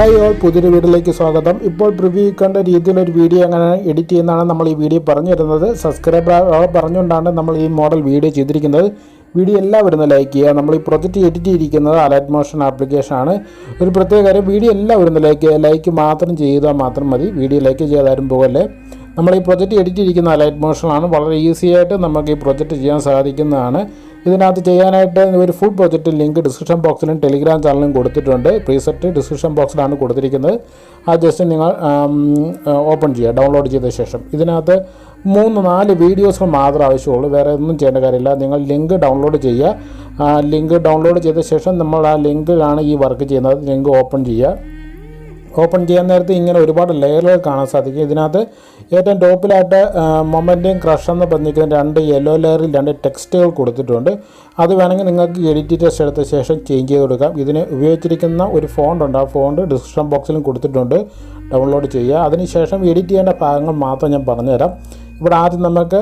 Hi all പുതിയൊരു വീഡിയോയിലേക്ക് സ്വാഗതം. ഇപ്പോൾ പ്രിവ്യൂ കണ്ട രീതിയിലൊരു വീഡിയോ എങ്ങനെ എഡിറ്റ് ചെയ്യുന്നതാണ് നമ്മൾ ഈ വീഡിയോ പറഞ്ഞു തരുന്നത്. സബ്സ്ക്രൈബർ പറഞ്ഞുകൊണ്ടാണ് നമ്മൾ ഈ മോഡൽ വീഡിയോ ചെയ്തിരിക്കുന്നത്. വീഡിയോ എല്ലാവരും ലൈക്ക് ചെയ്യുക. നമ്മൾ ഈ പ്രൊജക്റ്റ് എഡിറ്റ് ചെയ്തിരിക്കുന്നത് അലൈറ്റ് മോഷൻ ആപ്ലിക്കേഷൻ ആണ്. ഒരു പ്രത്യേക കാര്യം വീഡിയോ എല്ലാവരും ലൈക്ക് ചെയ്യുക. ലൈക്ക് മാത്രം ചെയ്താൽ മാത്രം മതി. വീഡിയോ ലൈക്ക് ചെയ്താലും പോകല്ലേ? നമ്മൾ ഈ പ്രൊജക്റ്റ് എഡിറ്റ് ചെയ്തിരിക്കുന്ന ലൈറ്റ് മോഷനാണ് വളരെ ഈസി ആയിട്ട് നമുക്ക് ഈ പ്രൊജക്റ്റ് ചെയ്യാൻ സാധിക്കുന്നതാണ്. ഇതിനകത്ത് ചെയ്യാനായിട്ട് ഒരു ഫുൾ പ്രൊജക്റ്റ് ലിങ്ക് ഡിസ്ക്രിപ്ഷൻ ബോക്സിലും ടെലിഗ്രാം ചാനലിലും കൊടുത്തിട്ടുണ്ട്. പ്രീസെറ്റ് ഡിസ്ക്രിപ്ഷൻ ബോക്സിലാണ് കൊടുത്തിരിക്കുന്നത്. ആ ജസ്റ്റ് നിങ്ങൾ ഓപ്പൺ ചെയ്യുക ഡൗൺലോഡ് ചെയ്ത ശേഷം. ഇതിനകത്ത് മൂന്ന് നാല് വീഡിയോസ് മാത്രമേ ആവശ്യമുള്ളൂ. വേറെ ഒന്നും ചെയ്യേണ്ട കാര്യമില്ല. നിങ്ങൾ ലിങ്ക് ഡൗൺലോഡ് ചെയ്യുക. ലിങ്ക് ഡൗൺലോഡ് ചെയ്ത ശേഷം നമ്മൾ ആ ലിങ്കിലാണ് ഈ വർക്ക് ചെയ്യുന്നത്. ലിങ്ക് ഓപ്പൺ ചെയ്യുക. ഓപ്പൺ ചെയ്യാൻ നേരത്തെ ഇങ്ങനെ ഒരുപാട് ലെയറുകൾ കാണാൻ സാധിക്കും. ഇതിനകത്ത് ഏറ്റവും ടോപ്പിലായിട്ട് മൊമെന്റും ക്രഷ് എന്ന് പറഞ്ഞിരിക്കുന്ന രണ്ട് യെല്ലോ ലെയറിൽ രണ്ട് ടെക്സ്റ്റുകൾ കൊടുത്തിട്ടുണ്ട്. അത് വേണമെങ്കിൽ നിങ്ങൾക്ക് എഡിറ്റ് ടെസ്റ്റ് എടുത്ത ശേഷം ചേഞ്ച് ചെയ്ത് കൊടുക്കാം. ഇതിന് ഉപയോഗിച്ചിരിക്കുന്ന ഒരു ഫോണ്ട് ഉണ്ട്. ആ ഫോണ്ട് ഡിസ്ക്രിപ്ഷൻ ബോക്സിലും കൊടുത്തിട്ടുണ്ട്. ഡൗൺലോഡ് ചെയ്യുക. അതിനുശേഷം എഡിറ്റ് ചെയ്യേണ്ട ഭാഗങ്ങൾ മാത്രം ഞാൻ പറഞ്ഞുതരാം. ഇവിടെ ആദ്യം നമുക്ക്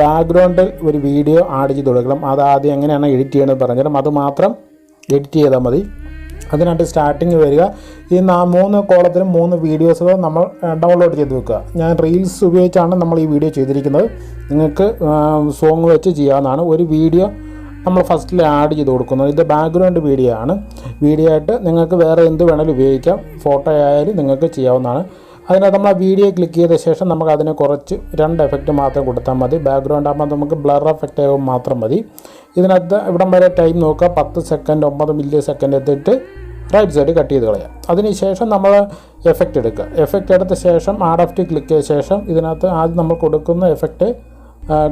ബാക്ക്ഗ്രൗണ്ടിൽ ഒരു വീഡിയോ ആഡ് ചെയ്ത് കൊടുക്കണം. അത് ആദ്യം എങ്ങനെയാണ് എഡിറ്റ് ചെയ്യണമെന്ന് പറഞ്ഞുതരാം. അത് മാത്രം എഡിറ്റ് ചെയ്താൽ മതി. അതിനായിട്ട് സ്റ്റാർട്ടിങ് വരിക. ഈ നാ മൂന്ന് കോളത്തിലും മൂന്ന് വീഡിയോസുകൾ നമ്മൾ ഡൗൺലോഡ് ചെയ്ത് വെക്കുക. ഞാൻ റീൽസ് ഉപയോഗിച്ചാണ് നമ്മൾ ഈ വീഡിയോ ചെയ്തിരിക്കുന്നത്. നിങ്ങൾക്ക് സോങ് വെച്ച് ചെയ്യാവുന്നതാണ്. ഒരു വീഡിയോ നമ്മൾ ഫസ്റ്റിൽ ആഡ് ചെയ്ത് കൊടുക്കുന്നത്. ഇത് ബാക്ക്ഗ്രൗണ്ട് വീഡിയോ ആണ്. വീഡിയോ ആയിട്ട് നിങ്ങൾക്ക് വേറെ എന്ത് വേണമെങ്കിലും ഉപയോഗിക്കാം. ഫോട്ടോ ആയാലും നിങ്ങൾക്ക് ചെയ്യാവുന്നതാണ്. അതിനകത്ത് നമ്മൾ ആ വീഡിയോ ക്ലിക്ക് ചെയ്ത ശേഷം നമുക്ക് അതിനെ കുറച്ച് രണ്ട് എഫക്റ്റ് മാത്രം കൊടുത്താൽ മതി. ബാക്ക്ഗ്രൗണ്ട് ആകുമ്പോൾ നമുക്ക് ബ്ലർ എഫക്റ്റ് ആകും മാത്രം മതി. ഇതിനകത്ത് ഇവിടം വരെ ടൈം നോക്കുക. പത്ത് സെക്കൻഡ് ഒമ്പത് മില്ലി സെക്കൻഡ് എത്തിയിട്ട് റൈറ്റ് സൈഡ് കട്ട് ചെയ്ത് കളയാം. അതിനുശേഷം നമ്മൾ എഫക്റ്റ് എടുക്കുക. എഫക്റ്റ് എടുത്ത ശേഷം ആഡ് എഫ് ടി ക്ലിക്ക് ചെയ്ത ശേഷം ഇതിനകത്ത് ആദ്യം നമ്മൾ കൊടുക്കുന്ന എഫക്റ്റ്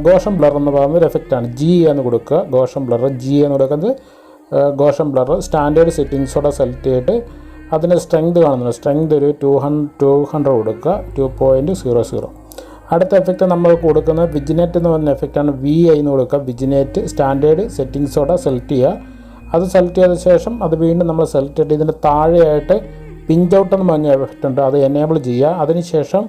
ഗോഷം ബ്ലർ എന്ന് പറയുന്ന ഒരു എഫക്റ്റാണ് ജി എന്ന് കൊടുക്കുക. ഗോഷം ബ്ലർ ജി എന്ന് കൊടുക്കുന്നത് ഗോഷം ബ്ലർ സ്റ്റാൻഡേർഡ് സെറ്റിങ്സോടെ സെലക്ട് ചെയ്തിട്ട് അതിന്റെ സ്ട്രെങ്ത് കാണുന്നുണ്ട്. സ്ട്രെങ്ത് ഒരു ടു ഹൺഡ് ടു ഹൺഡ്രഡ് കൊടുക്കുക. ടു പോയിന്റ് സീറോ സീറോ അടുത്ത എഫക്റ്റ് നമ്മൾ കൊടുക്കുന്നത് വിജിനേറ്റ് എന്ന് പറയുന്ന എഫക്റ്റാണ് വി ഐ എന്ന് കൊടുക്കുക. വിജിനേറ്റ് സ്റ്റാൻഡേർഡ് സെറ്റിങ്സോടെ സെലക്ട് ചെയ്യുക. അത് സെലക്ട് ചെയ്ത ശേഷം അത് വീണ്ടും നമ്മൾ സെലക്ട് ചെയ്ത് ഇതിന്റെ താഴെയായിട്ട് പിഞ്ച് ഔട്ട് എന്ന് പറഞ്ഞ എഫക്റ്റ് ഉണ്ട്. അത് എനേബിൾ ചെയ്യുക. അതിനുശേഷം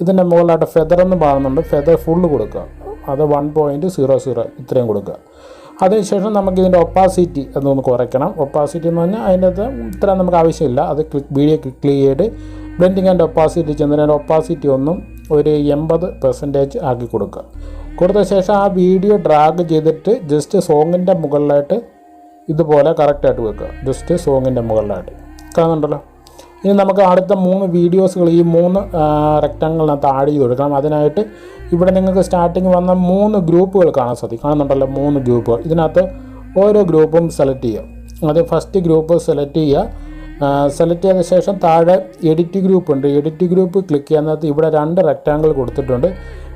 ഇതിന്റെ മുകളിലായിട്ട് ഫെദർ എന്ന് പറയുന്നുണ്ട്. ഫെദർ ഫുള്ള് കൊടുക്കുക. അത് വൺ പോയിന്റ് സീറോ സീറോ ഇത്രയും കൊടുക്കുക. അതിനുശേഷം നമുക്ക് ഇതിന്റെ ഒപ്പാസിറ്റി എന്നൊന്ന് കുറയ്ക്കണം. ഒപ്പാസിറ്റി എന്ന് പറഞ്ഞാൽ അതിന്റെ അത് ഇത്ര നമുക്ക് ആവശ്യമില്ല. അത് ക്ലിക്ക് വീഡിയോ ക്ലിക്ക് ചെയ്ത് ബ്ലെൻഡിങ് ആൻഡ് ഒപ്പാസിറ്റി ചെന്നതിന്റെ ഒപ്പാസിറ്റി ഒന്നും ഒരു എൺപത് പെർസെന്റേജ് ആക്കി കൊടുക്കുക. കൊടുത്ത ശേഷം ആ വീഡിയോ ഡ്രാഗ് ചെയ്തിട്ട് ജസ്റ്റ് സോങ്ങിന്റെ മുകളിലായിട്ട് ഇതുപോലെ കറക്റ്റായിട്ട് വെക്കുക. ജസ്റ്റ് സോങ്ങിന്റെ മുകളിലായിട്ട്. കാണുന്നുണ്ടല്ലോ? ഇനി നമുക്ക് അടുത്ത മൂന്ന് വീഡിയോസുകൾ ഈ മൂന്ന് റെക്റ്റാങ്കിളിനകത്ത് ആഡ് ചെയ്ത് കൊടുക്കണം. അതിനായിട്ട് ഇവിടെ നിങ്ങൾക്ക് സ്റ്റാർട്ടിങ് വന്ന മൂന്ന് ഗ്രൂപ്പുകൾ കാണാൻ സാധിക്കും. കാണുന്നുണ്ടല്ലോ മൂന്ന് ഗ്രൂപ്പുകൾ. ഇതിനകത്ത് ഓരോ ഗ്രൂപ്പും സെലക്ട് ചെയ്യുക. അത് ഫസ്റ്റ് ഗ്രൂപ്പ് സെലക്ട് ചെയ്യുക. സെലക്ട് ചെയ്ത ശേഷം താഴെ എഡിറ്റ് ഗ്രൂപ്പ് ഉണ്ട്. എഡിറ്റ് ഗ്രൂപ്പ് ക്ലിക്ക് ചെയ്യുന്നത് ഇവിടെ രണ്ട് റെക്റ്റാങ്കിൾ കൊടുത്തിട്ടുണ്ട്.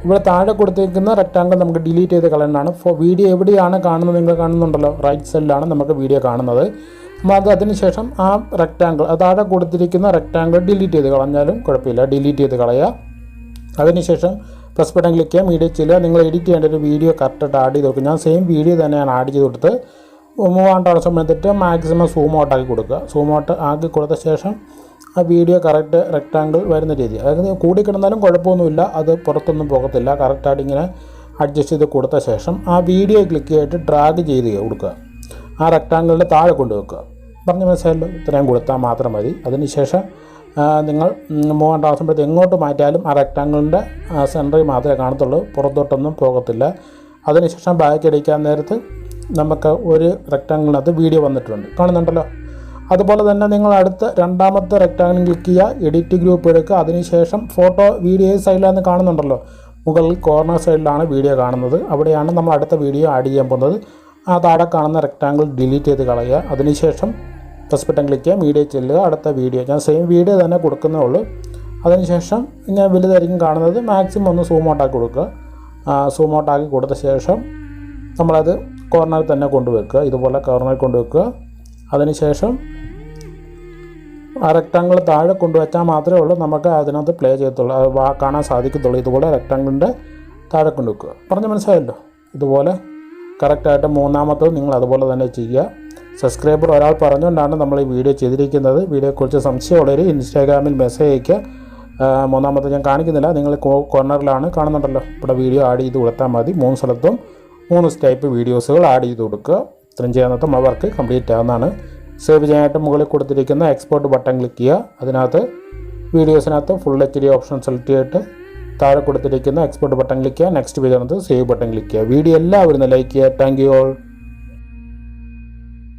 ഇവിടെ താഴെ കൊടുത്തേക്കുന്ന റെക്റ്റാങ്കിൾ നമുക്ക് ഡിലീറ്റ് ചെയ്ത് കളയേണ്ടതാണ്. ഫോ വീഡിയോ എവിടെയാണ് കാണുന്നത് നിങ്ങൾ കാണുന്നുണ്ടല്ലോ? റൈറ്റ് സൈഡിലാണ് നമുക്ക് വീഡിയോ കാണുന്നത്. അത് അതിനുശേഷം ആ റെക്റ്റാങ്കിൾ താഴെ കൊടുത്തിരിക്കുന്ന റെക്റ്റാങ്കിൾ ഡിലീറ്റ് ചെയ്ത് കളഞ്ഞാലും കുഴപ്പമില്ല. ഡിലീറ്റ് ചെയ്ത് കളയുക. അതിനുശേഷം പ്ലസ് ബട്ടൺ ക്ലിക്ക് ചെയ്യാം വീഡിയോ ചെയ്യുക നിങ്ങൾ എഡിറ്റ് ചെയ്യേണ്ട ഒരു വീഡിയോ കറക്റ്റായിട്ട് ആഡ് ചെയ്ത് കൊടുക്കുക. ഞാൻ സെയിം വീഡിയോ തന്നെയാണ് ആഡ് ചെയ്ത് കൊടുത്ത് മൂവ് ഔട്ട് സമയത്തിട്ട് മാക്സിമം സൂം ഔട്ട് ആക്കി കൊടുക്കുക. സൂം ഔട്ട് ആക്കി കൊടുത്ത ശേഷം ആ വീഡിയോ കറക്റ്റ് റെക്റ്റാങ്കിൾ വരുന്ന രീതി. അതായത് കൂടി കിടന്നാലും കുഴപ്പമൊന്നുമില്ല. അത് പുറത്തൊന്നും പോകത്തില്ല. കറക്റ്റായിട്ട് ഇങ്ങനെ അഡ്ജസ്റ്റ് ചെയ്ത് കൊടുത്ത ശേഷം ആ വീഡിയോ ക്ലിക്ക് ചെയ്തിട്ട് ഡ്രാഗ് ചെയ്ത് കൊടുക്കുക. ആ റെക്റ്റാങ്കിളിന്റെ താഴെ കൊണ്ടുവെക്കുക പറഞ്ഞ മനസ്സിലായല്ലോ? ഇത്രയും കൊടുത്താൽ മാത്രം മതി. അതിനുശേഷം നിങ്ങൾ മൂവാണ്ട് ആവശ്യപ്പെടുത്തി എങ്ങോട്ട് മാറ്റിയാലും ആ റെക്റ്റാങ്കിളിന്റെ സെന്ററിൽ മാത്രമേ കാണത്തുള്ളൂ. പുറത്തോട്ടൊന്നും പോകത്തില്ല. അതിനുശേഷം ബാക്ക് അടിക്കാൻ നേരത്ത് നമുക്ക് ഒരു റെക്റ്റാങ്കിളിനകത്ത് വീഡിയോ വന്നിട്ടുണ്ട്. കാണുന്നുണ്ടല്ലോ? അതുപോലെ തന്നെ നിങ്ങൾ അടുത്ത രണ്ടാമത്തെ റെക്റ്റാങ്കിൾ ക്ലിക്ക് ചെയ്യുക. എഡിറ്റ് ഗ്രൂപ്പ് എടുക്കുക. അതിനുശേഷം ഫോട്ടോ വീഡിയോ സൈഡിലാണ് കാണുന്നുണ്ടല്ലോ? മുകളിൽ കോർണർ സൈഡിലാണ് വീഡിയോ കാണുന്നത്. അവിടെയാണ് നമ്മൾ അടുത്ത വീഡിയോ ആഡ് ചെയ്യാൻ പോകുന്നത്. ആ താഴെ കാണുന്ന റെക്റ്റാങ്കിൾ ഡിലീറ്റ് ചെയ്ത് കളയുക. അതിനുശേഷം പ്ലസ് ബട്ടൺ ക്ലിക്ക് ചെയ്യാം വീഡിയോ ചെല്ലുക. അടുത്ത വീഡിയോ ഞാൻ സെയിം വീഡിയോ തന്നെ കൊടുക്കുന്നേ ഉള്ളൂ അതിനുശേഷം ഞാൻ വലുതായിരിക്കും കാണുന്നത്. മാക്സിമം ഒന്ന് സൂം ഔട്ടാക്കി കൊടുക്കുക. സൂം ഔട്ടാക്കി കൊടുത്ത ശേഷം നമ്മളത് കോർണറിൽ തന്നെ കൊണ്ടുവെക്കുക. ഇതുപോലെ കോർണറിൽ കൊണ്ടുവെക്കുക. അതിനുശേഷം ആ റെക്ടാങ്കിൾ താഴെ കൊണ്ടുവച്ചാൽ മാത്രമേ ഉള്ളൂ നമുക്ക് അതിനകത്ത് പ്ലേ ചെയ്യത്തുള്ളൂ. കാണാൻ സാധിക്കത്തുള്ളൂ. ഇതുപോലെ റെക്ടാങ്കിളിന്റെ താഴെ കൊണ്ടുവെക്കുക. പറഞ്ഞ് മനസ്സിലായല്ലോ? ഇതുപോലെ കറക്റ്റായിട്ട് മൂന്നാമത്തത് നിങ്ങൾ അതുപോലെ തന്നെ ചെയ്യുക. സബ്സ്ക്രൈബർ ഒരാൾ പറഞ്ഞുകൊണ്ടാണ് നമ്മൾ ഈ വീഡിയോ ചെയ്തിരിക്കുന്നത്. വീഡിയോയെക്കുറിച്ച് സംശയമുള്ളവർ ഇൻസ്റ്റാഗ്രാമിൽ മെസ്സേജ് അയക്കുക മൂന്നാമത്തെ ഞാൻ കാണിക്കുന്നില്ല. നിങ്ങൾ കോർണറിലാണ് കാണുന്നുണ്ടല്ലോ. ഇവിടെ വീഡിയോ ആഡ് ചെയ്ത് കൊടുത്താൽ മതി. മൂന്ന് സ്ഥലത്തും മൂന്ന് സ്റ്റൈപ്പ് വീഡിയോസുകൾ ആഡ് ചെയ്ത് കൊടുക്കുക. ഇത്രയും ചെയ്യാനത്തെ നമ്മൾ വർക്ക് കംപ്ലീറ്റ് ആവുന്നതാണ്. സേവ് ചെയ്യാനായിട്ട് മുകളിൽ കൊടുത്തിരിക്കുന്ന എക്സ്പോർട്ട് ബട്ടൺ ക്ലിക്ക് ചെയ്യുക. അതിനകത്ത് വീഡിയോസിനകത്ത് full H D option select ചെയ്തിട്ട് താഴെ കൊടുത്തിരിക്കുന്ന എക്സ്പോർട്ട് ബട്ടൺ ക്ലിക്ക് ചെയ്യുക. നെക്സ്റ്റ് പേജിനകത്ത് സേവ് ബട്ടൺ ക്ലിക്ക് ചെയ്യുക. വീഡിയോ എല്ലാവരും ലൈക്ക് ചെയ്യുക. Thank you all